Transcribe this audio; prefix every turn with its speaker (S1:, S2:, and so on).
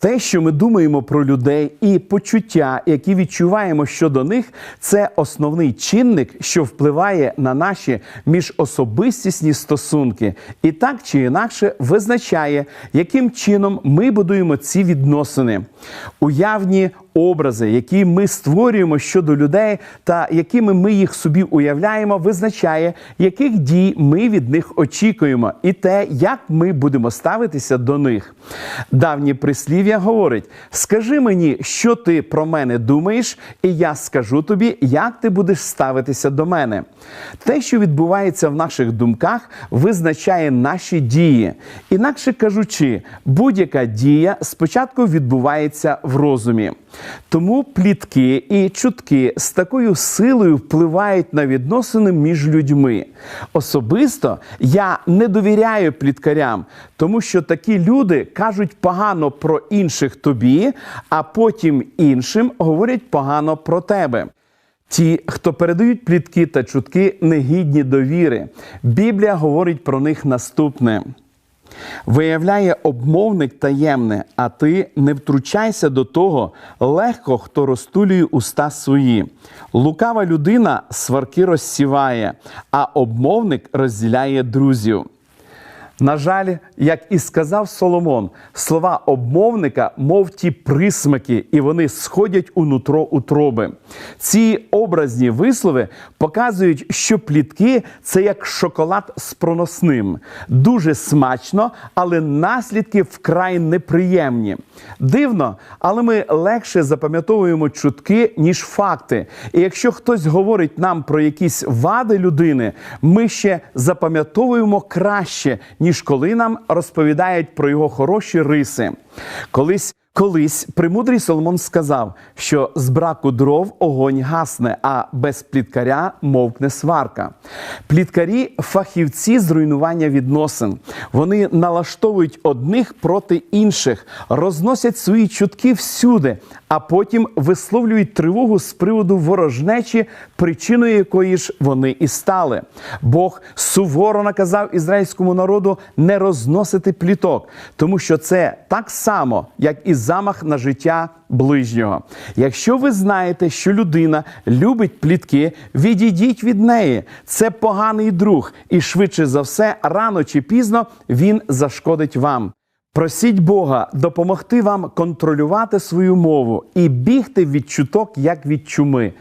S1: Те, що ми думаємо про людей, і почуття, які відчуваємо щодо них, це основний чинник, що впливає на наші міжособистісні стосунки, і так чи інакше визначає, яким чином ми будуємо ці відносини. Уявні образи, які ми створюємо щодо людей, та якими ми їх собі уявляємо, визначає, яких дій ми від них очікуємо, і те, як ми будемо ставитися до них. Давнє прислів'я говорить: скажи мені, що ти про мене думаєш, і я скажу тобі, як ти будеш ставитися до мене. Те, що відбувається в наших думках, визначає наші дії. Інакше кажучи, будь-яка дія спочатку відбувається в розумі. Тому плітки і чутки з такою силою впливають на відносини між людьми. Особисто я не довіряю пліткарям, тому що такі люди кажуть погано про інших тобі, а потім іншим говорять погано про тебе. Ті, хто передають плітки та чутки, негідні довіри. Біблія говорить про них наступне. Виявляє обмовник таємне, а ти не втручайся до того, легко хто розтулює уста свої. Лукава людина сварки розсіває, а обмовник розділяє друзів. На жаль, як і сказав Соломон, слова обмовника, мов ті присмаки, і вони сходять у нутро утроби. Ці образні вислови показують, що плітки це як шоколад з проносним. Дуже смачно, але наслідки вкрай неприємні. Дивно, але ми легше запам'ятовуємо чутки, ніж факти. І якщо хтось говорить нам про якісь вади людини, ми ще запам'ятовуємо краще, ніж коли нам розповідають про його хороші риси. Колись Колись премудрий Соломон сказав, що з браку дров огонь гасне, а без пліткаря мовкне сварка. Пліткарі фахівці з руйнування відносин. Вони налаштовують одних проти інших, розносять свої чутки всюди, а потім висловлюють тривогу з приводу ворожнечі, причиною якої ж вони і стали. Бог суворо наказав ізраїльському народу не розносити пліток, тому що це так само, як і замах на життя ближнього. Якщо ви знаєте, що людина любить плітки, відійдіть від неї. Це поганий друг, і швидше за все, рано чи пізно він зашкодить вам. Просіть Бога допомогти вам контролювати свою мову і бігти від чуток, як від чуми.